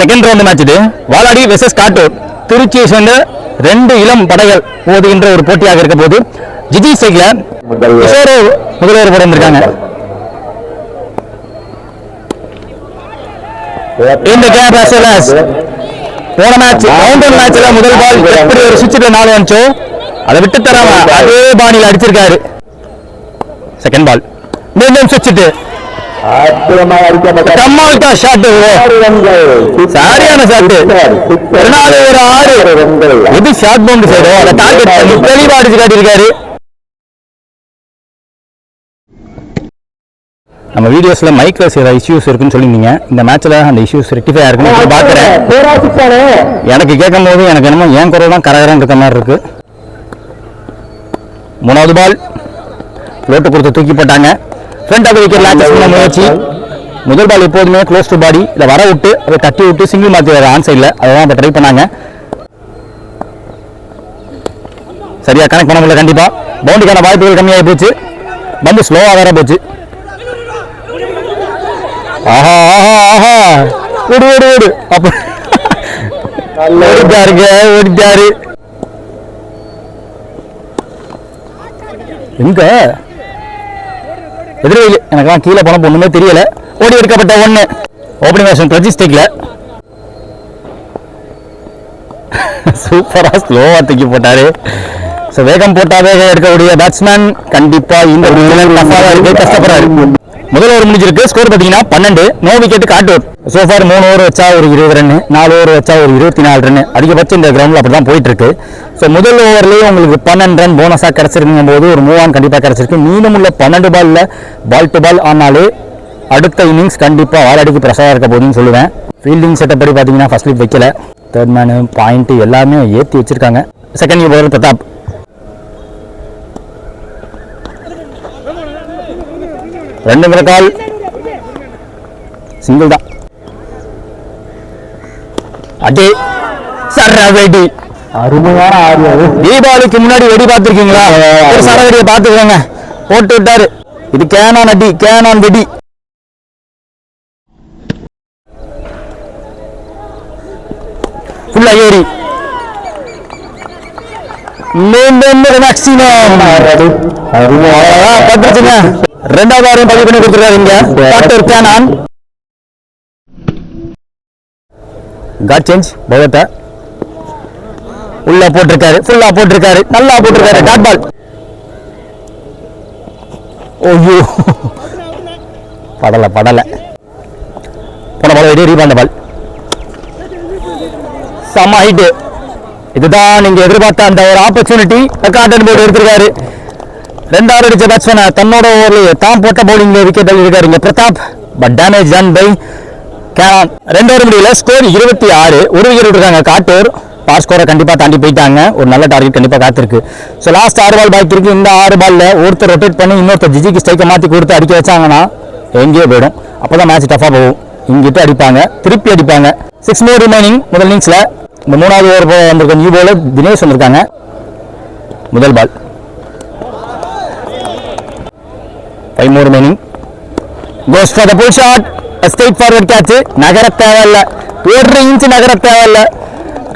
Second round match இது. Valadi versus Kattur. திருச்சியை சேர்ந்த ரெண்டு இளம் படைகள் மோதுகின்ற ஒரு போட்டியாக இருக்க போது. ஜிஜி கிஷோர் முதல்வர் போட வந்திருக்காங்க இந்த போன மேட்ச் கவுண்டர் மேட்ச்ல முதல் பால் எப்படி ஒரு சுவிட்சில் நாலு வந்துச்சோ அதை விட்டு தராம அதே பாணியில் அடிச்சிருக்காரு. செகண்ட் பால் மீண்டும் சுவிட்சிட்டு அற்புதமாக அடிக்கப்பட்ட ஷாட் சரியான ஷாட் பதினாலு ஒரு ஆறு. ரன்கள் எது ஷார்ட் பவுண்ட் சைடோ அதை டார்கெட் பண்ணி தெளிவா அடிச்சு காட்டியிருக்காரு. நம்ம வீடியோஸ்ல மைக்ல சில இஷ்யூஸ் இருக்குன்னு சொல்லியிருந்தீங்க. இந்த மேட்ச்ல அந்த இஷ்யூஸ் ரெக்டிஃபை ஆயிருக்குன்னு பேராசித்தானே எனக்கு கேட்கும் போது எனக்கு என்னமோ என் குரல் தான் கரகரம் இருக்க மாதிரி இருக்கு. மூணாவது பால் லோட்டு கொடுத்து தூக்கி போட்டாங்க. ஃப்ரண்ட் விக்கெட் லான்ச்சஸ் பண்ண முயற்சி முதல் பால் எப்போதுமே க்ளோஸ் டு பாடி இதை வர விட்டு அதை தட்டி விட்டு சிங்கிள் மாற்றி வர ஆன் சைடில் அதான் இப்போ ட்ரை பண்ணாங்க. சரியா கனெக்ட் பண்ண முடியல கண்டிப்பா. பவுண்டிக்கான வாய்ப்புகள் கம்மியாகி போச்சு. பந்து ஸ்லோவாக வேற போச்சு. ஆஹா ஆஹா ஆஹா. ஓடு ஓடு ஓடு. அப்ப ஓடிட்டாருங்க ஓடிட்டாரு. எங்க? எதிர்வெளி எனக்கெல்லாம் கீழே போன ஒன்றுமே தெரியல. ஓடி எடுக்கப்பட்ட ஒண்ணு. ஓப்பனிங் வேஷன் ரெஜிஸ்டேக்ல சூப்பரா ஸ்லோவா தூக்கி போட்டாரு. ஸோ வேகம் போட்டால் வேகம் எடுக்கக்கூடிய பேட்ஸ்மேன் கண்டிப்பாக இந்த டஃபாக இருக்கு. கஷ்டப்படுறாரு. முதல் ஓவர் முடிஞ்சிருக்கு. ஸ்கோர் பார்த்தீங்கன்னா பன்னெண்டு. No wicket Kattur so far மூணு ஓவர் வச்சா ஒரு இருபது ரன் நாலு ஓவர் வச்சா ஒரு இருபத்தி நாலு ரன் அதிகபட்சம் இந்த கிரவுண்டில் அப்படி தான் போயிட்டு இருக்கு ஸோ முதல் ஓவர்லேயே உங்களுக்கு பன்னெண்டு ரன் போனஸாக கிடச்சிருக்குங்கும் போது ஒரு மூவ் ஆன் கண்டிப்பாக கிடச்சிருக்கு. மீதம் உள்ள பன்னெண்டு பால்ல பால் டு பால் ஆனாலே அடுத்த இன்னிங்ஸ் கண்டிப்பாக வாலாடிக்கு ப்ரெஷராக இருக்க போகுதுன்னு சொல்லுவேன். ஃபீல்டிங் செட்டப் படி பார்த்தீங்கன்னா ஃபர்ஸ்ட் லீப் வைக்கல. தேர்ட் மேனு பாயிண்ட்டு எல்லாமே ஏற்றி வச்சிருக்காங்க. செகண்ட் ஓவர் பிரதாப் ரெண்டுங்கிற கால். சிங்கிள் தான். அடே சர்ற வெடி அருமையான ஆடியது தீபாவளிக்கு முன்னாடி வெடி பார்த்துருக்கீங்களா? ஒரு சரவெடியை பார்த்துக்கோங்க. போட்டு விட்டாரு. இது கேனான் அடி கேனான் வெடி. ஃபுல்லா ஏறி. மீண்டும் மேக்ஸிமம் அருமையான பட்டுருச்சுங்க ரெண்டாவது வாரம் பதிவு பண்ணி கொடுத்துருக்காரு இங்க. டாக்டர் கேனான் காட் சேஞ்ச் பகத்தை உள்ள போட்டிருக்காரு ஃபுல்லா போட்டிருக்காரு நல்லா போட்டிருக்காரு. டாட் பால் ஓய்யோ படல படல. போன பால் வெளியே ரீபாண்ட பால் செம்ம ஹைட்டு இதுதான் நீங்க எதிர்பார்த்த அந்த ஒரு ஆப்பர்ச்சுனிட்டி காட்டன் போர்டு எடுத்திருக்காரு. ரெண்டாவது அடிச்ச பேட்ஸ்மேன் தன்னோட ஓவர்லேயே தான் போட்ட பவுலிங்ல விக்கெட் இருக்காரு இங்க Pratap but damage done by Keran ரெண்டாவது முடியல ஸ்கோர் இருபத்தி ஆறு. ஒரு விக்கெட் விட்டுருக்காங்க காட்டூர். பாஸ் ஸ்கோரை கண்டிப்பாக தாண்டி போயிட்டாங்க. ஒரு நல்ல டார்கெட் கண்டிப்பாக காத்திருக்கு. ஸோ லாஸ்ட் ஆறு பால் பாக்கி இருக்கு. இந்த ஆறு பாலில் ஒருத்தர் ரொட்டேட் பண்ணி இன்னொருத்தர் ஜிஜிக்கு ஸ்ட்ரைக்கை மாற்றி கொடுத்து அடிக்க வச்சாங்கன்னா எங்கேயோ போயிடும். அப்போ தான் மேட்ச் டஃபாக போகும். இங்கிட்ட அடிப்பாங்க திருப்பி அடிப்பாங்க. சிக்ஸ் மோர் ரிமைனிங் முதல் இன்னிங்ஸில் இந்த மூணாவது ஓவர் வந்திருக்க நியூ போல தினேஷ் வந்திருக்காங்க. முதல் ball five more remaining goes for the pull shot straight forward catch நகர தேவையில்ல ஒரு இன்ச்சு நகர தேவையில்ல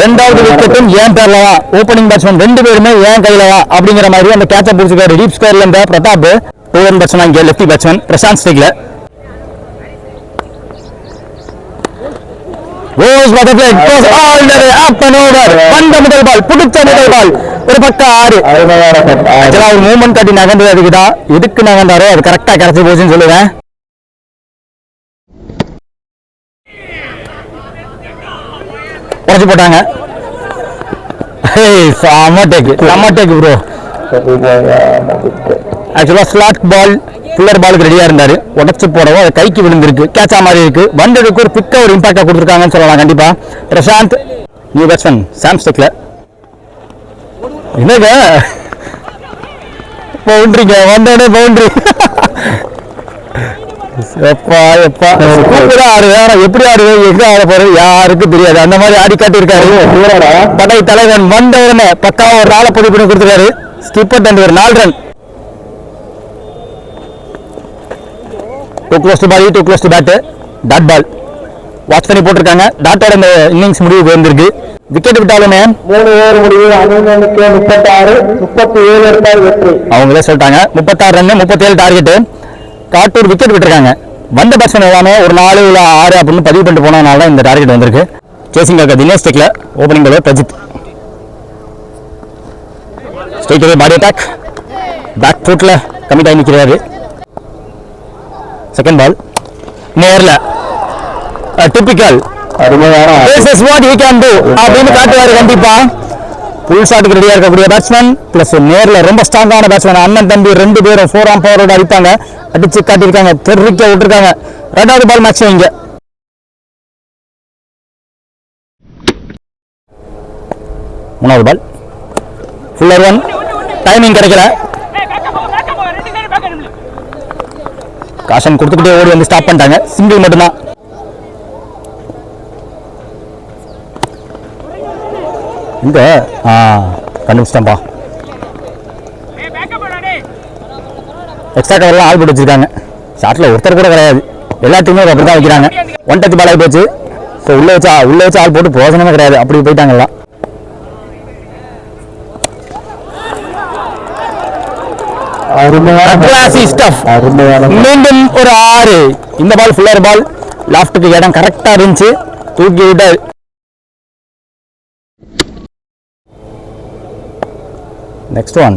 ரெண்டாவது விக்கெட்டும் ஏன் பேர்ல தான் ஓப்பனிங் பேட்ஸ்மேன் ரெண்டு பேருமே ஏன் கையில தான் அப்படிங்கிற மாதிரி அந்த கேட்சை பிடிச்சிருக்காரு டீப் ஸ்கோர்ல இருந்த பிரதாப் டூ ரன் பேட்ஸ்மேன் இங்கே lefty batsman Prashanth ஸ்டிக்ல goes butterfly goes all the way up and over வந்த முதல் பால் பிடிச்ச முதல் பால் ஒரு பக்கம் ஆறு அருமையான ஆக்சுவலா அவர் மூமெண்ட் கட்டி நகர்ந்தது அதுக்கு தான் எதுக்கு நகர்ந்தாரோ அது கரெக்டா கிடைச்சி போச்சுன்னு சொல்லுவேன் உடச்சு போட்டாங்க ஹேய் செம்ம டேக் செம்ம ப்ரோ ஆக்சுவலாக ஸ்லாட் பால் ஃபுல்லர் பாலுக்கு ரெடியாக இருந்தார் உடச்சி போடவும் அது கைக்கு விழுந்திருக்கு கேட்சா மாதிரி இருக்கு வந்ததுக்கு ஒரு பிக்க ஒரு இம்பாக்டா கொடுத்துருக்காங்கன்னு சொல்லலாம் கண்டிப்பா பிரசாந்த் நியூ பேட்ஸ்மேன் சாம் என்னங்க? பவுண்டரிங்க வந்தோடனே பவுண்டரி. எப்பா எப்பா. சூப்பரா ஆடுவேன் எப்படி ஆடுவேன் எங்க ஆட போறது யாருக்கும் தெரியாது. அந்த மாதிரி ஆடி காட்டியிருக்காரு. படை தலைவன் வந்த உடனே பக்காவா ஒரு நாளை பதிவு பண்ணி கொடுத்துருக்காரு. ஸ்கிப்பர் தண்டு ஒரு நாலு run too close to body too close to bat dot ball watch பண்ணி போட்டிருக்காங்க. டாட்டோட இந்த இன்னிங்ஸ் முடிவுக்கு வந்திருக்கு. விக்கெட் விட்டாலுமே மூணு ஓவர் முடிவு அணிகளுக்கு முப்பத்தாறு முப்பத்தி ஏழு எடுத்தால் வெற்றி. அவங்களே சொல்லிட்டாங்க. முப்பத்தாறு ரன் முப்பத்தேழு டார்கெட்டு காட்டூர் விக்கெட் விட்டுருக்காங்க. வந்த பேட்ஸ்மேன் எல்லாமே ஒரு நாலு இல்லை ஆறு அப்படின்னு பதிவு பண்ணிட்டு போனதுனால தான் இந்த டார்கெட் வந்திருக்கு. சேசிங் காக்க Dinesh டெக்ல opening bowler Prajith. Straight body attack back ஃபுட்டில் கமிட் ஆகி நிற்கிறாரு செகண்ட் பால் நேரில். டிப்பிக்கல் அருமையான this is what he can do. அப்படின்னு காட்டுவாரு கண்டிப்பா. ஃபுல் ஷாட்டுக்கு ரெடியா இருக்கக்கூடிய பேட்ஸ்மேன் பிளஸ் நேர்ல ரொம்ப ஸ்ட்ராங்கான பேட்ஸ்மேன் அண்ணன் தம்பி ரெண்டு பேரும் ஃபோர் ஆம் பவரோட அடிப்பாங்க. அடிச்சு காட்டியிருக்காங்க தெருக்க விட்டுருக்காங்க. ரெண்டாவது பால் மேட்ச் இங்க. மூணாவது பால் ஃபுல்லர் ஒன் டைமிங் கிடைக்கல. காஷன் கொடுத்துக்கிட்டே ஓடி வந்து ஸ்டாப் பண்ணிட்டாங்க. சிங்கிள் மட்டும்தான். இங்க. ஆ கண்டுபிடிச்சிட்டேன்ப்பா எக்ஸ்ட்ரா கவர்லாம் ஆள் போட்டு வச்சிருக்காங்க. ஷாட்டில் ஒருத்தர் கூட கிடையாது. எல்லா டீமும் அப்படி தான் வைக்கிறாங்க. ஒன் டச் பால் ஆகி போச்சு. ஸோ உள்ளே வச்சு உள்ளே வச்சு ஆள் போட்டு பிரோஜனமே கிடையாது. அப்படி போயிட்டாங்க எல்லாம். அருமையான Classy stuff. அருமையான மீண்டும் ஒரு ஆறு. இந்த பால் ஃபுல்லர் பால் லாஃப்ட்டுக்கு இடம் கரெக்டாக இருந்துச்சு. தூக்கி விட்டாரு நெக்ஸ்ட் ஒன்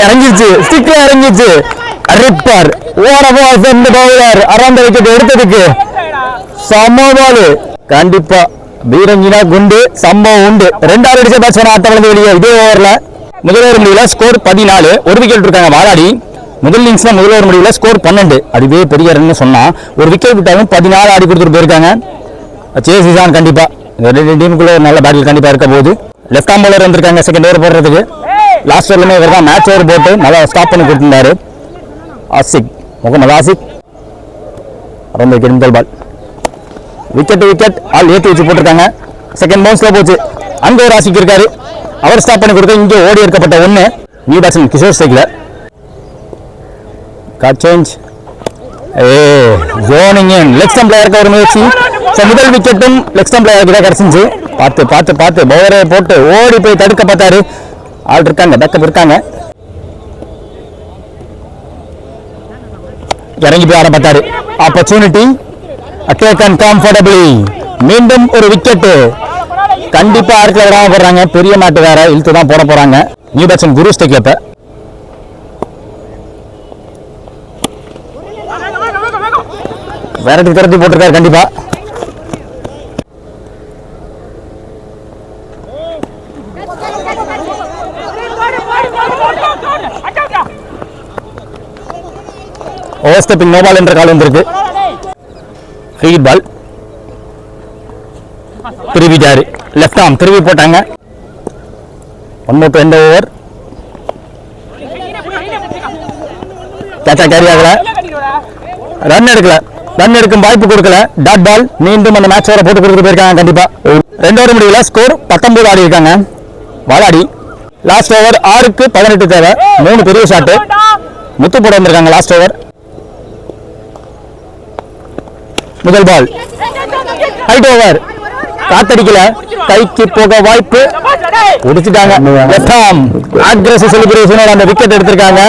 இறங்கிருச்சு ஸ்டிக்ல இறங்கிருச்சு ரிப்பர் ஓரமா இந்த பவுலர் அறாந்த விக்கெட் எடுத்ததுக்கு. சம பால் கண்டிப்பா. பீரங்கினா குண்டு சம்பவம் உண்டு. ரெண்டாவது அடிச்ச பேட்ஸ்மேன் ஆட்டமிழந்து வெளியே. இதே ஓவரில் முதல் ஓவர் முடியல ஸ்கோர் பதினாலு. ஒரு விக்கெட் இருக்காங்க வாலாடி. முதல் இன்னிங்ஸ்ல முதல் ஓவர் முடியல ஸ்கோர் பன்னெண்டு. அதுவே பெரிய ரன்னு சொன்னா ஒரு விக்கெட் விட்டாலும் பதினாலு ஆடி கொடுத்துட்டு போயிருக்காங்க. சேசி தான் கண்டிப்பா. இந்த ரெண்டு டீமுக்குள்ள ஒரு நல்ல பேட்டில் கண்டிப்பா இருக்க போகுது. லெஃப்ட் ஆம் பவுலர் வந்திருக்காங்க செகண்ட் ஓவர் போடுறதுக்கு. லாஸ்ட் வரலுமே இவர் தான் மேட்ச் ஓவர் போட்டு நல்லா ஸ்டாப் பண்ணி கொடுத்துருந்தாரு. ஆசிக் முகமது ஆசிக். ரொம்ப விக்கெட் பால் விக்கெட் விக்கெட் ஆள் ஏற்றி வச்சு போட்டிருக்காங்க. செகண்ட் பவுன்ஸில் போச்சு. அங்கே ஒரு ஆசிக் இருக்காரு. அவர் ஸ்டாப் பண்ணி கொடுத்து இங்கே ஓடி இருக்கப்பட்ட ஒன்று நியூ பேட்ஸ்மேன் கிஷோர் ஸ்டேக்ல got change a zoning leg ஸ்டம்பில் இருக்க ஒரு முயற்சி. ஸோ முதல் விக்கெட்டும் லெக் ஸ்டம்பில் பிளேயருக்கு தான் கிடச்சிச்சு பார்த்து பார்த்து பார்த்து பவுலரே போட்டு ஓடி போய் தடுக்க பார்த்தாரு ஆள் இருக்காங்க பேக்கப் இருக்காங்க. இறங்கி போய் ஆரம்பித்தாரு பார்த்தாரு. ஆப்பர்ச்சுனிட்டி அட்டேக் கம்ஃபர்டபிளி மீண்டும் ஒரு விக்கெட்டு கண்டிப்பா ஆர்க்கில் விடாம போடுறாங்க. பெரிய மாட்டு வேற இழுத்து தான் போட போறாங்க. நியூ பேட்ஸ்மேன் குரு ஸ்டேக்ல இப்ப. வேற திரட்டி போட்டிருக்காரு கண்டிப்பா. ஓவர் ஸ்டெப்பிங் நோபால் என்ற கால் வந்திருக்கு. ஃப்ரீ பால் திருவிட்டாரு லெஃப்ட் ஆம் திருவி போட்டாங்க. ஒன் மோர் எந்த ஓவர் கேட்சா கேரி ஆகல. ரன் எடுக்கல. ரன் எடுக்கும் வாய்ப்பு கொடுக்கல. டாட் பால் மீண்டும் அந்த மேட்ச் ஓவரை போட்டு கொடுத்து போயிருக்காங்க கண்டிப்பா. ரெண்டு ஓவர் முடியல. ஸ்கோர் பத்தொன்பது ஆடி இருக்காங்க. வாலாடி. லாஸ்ட் ஓவர் ஆறுக்கு பதினெட்டு தேவை. மூணு பெரிய ஷாட்டு முத்து போட வந்திருக்காங்க லாஸ்ட் ஓவர் முதல் பால் ஹைட் ஓவர் காத்தடிக்கல. கைக்கு போக வாய்ப்பு. பிடிச்சிட்டாங்க லெஃப்ட் ஆர்ம் செலிப்ரேஷனோட அந்த விக்கெட் எடுத்திருக்காங்க.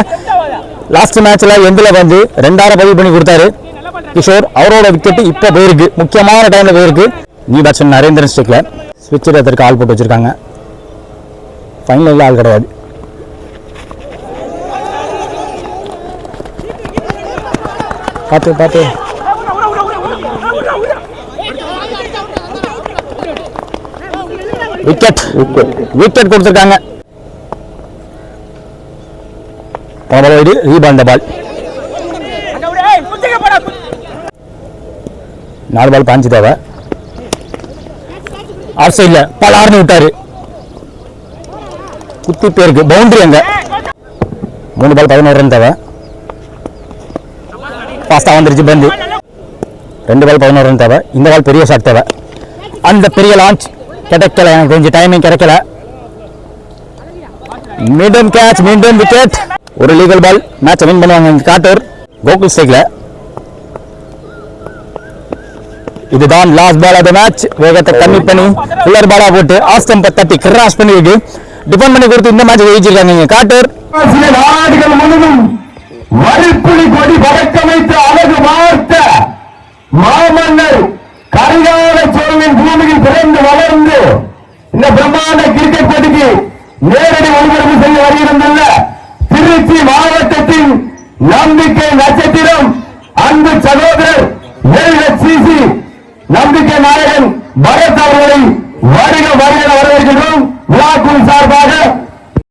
லாஸ்ட் மேட்ச்ல எந்தில் வந்து ரெண்டாயிரம் பதிவு பண்ணி கொடுத்தாரு. கிஷோர் அவரோட விக்கெட் இப்ப போயிருக்கு. முக்கியமான டைம்ல போயிருக்கு. நியூ பேட்ஸ்மேன் நரேந்திரன் ஸ்டிக்ல ஸ்விட்ச் எடுத்திருக்க ஆள் போட்டு வச்சிருக்காங்க. ஃபைனலில் ஆள் கிடையாது. பார்த்து பார்த்து. விக்கெட் விக்கெட் கொடுத்துருக்காங்க. போன பால் பால் நாலு பால் பாஞ்சு தேவை ஆஃப் சைடில் ஆறுனு விட்டாரு. குத்தி பேருக்கு பவுண்டரி அங்க. மூணு பால் பதினோரு ரன் தேவை. ஃபாஸ்ட்டாக வந்துருச்சு பந்து. ரெண்டு பால் பதினோரு ரன் தேவை. இந்த பால் பெரிய ஷாட் தேவை. அந்த பெரிய லான்ச் கிடைக்கல எனக்கு கொஞ்சம் டைமிங் கிடைக்கல. மீண்டும் கேட்ச் மீண்டும் விக்கெட் ஒரு லீகல் பால் மேட்சை வின் பண்ணுவாங்க காட்டூர். கோகுல் ஸ்டேக்ல இதுதான் லாஸ்ட் பால் ஆஃப் மேட்ச் வேகத்தை கம்மி பண்ணி உள்ளர் பாலா போட்டு ஆஸ்டம் தட்டி கிராஸ் பண்ணி இருக்கு டிஃபெண்ட் பண்ணி கொடுத்து இந்த மேட்ச் ஜெயிச்சிருக்காங்க இங்க காட்டர். நாடுகள் முழுவதும் வரிப்புலி கொடி பறக்க வைத்த அழகு வார்த்த மாமன்னர் கரிகால சோழனின் பூமியில் பிறந்து வள இந்த பிரம்மாண்ட கிரிக்கெட் போட்டிக்கு நேரடி ஒளிபரப்பு செய்ய வருகிறதல்ல. திருச்சி மாவட்டத்தின் நம்பிக்கை நட்சத்திரம் அன்பு சகோதரர் எல்ஹெச்சிசி நம்பிக்கை நாயகன் பரத் அவர்களை வருக வருக வரவேற்கின்றோம். விழாக்குழு சார்பாக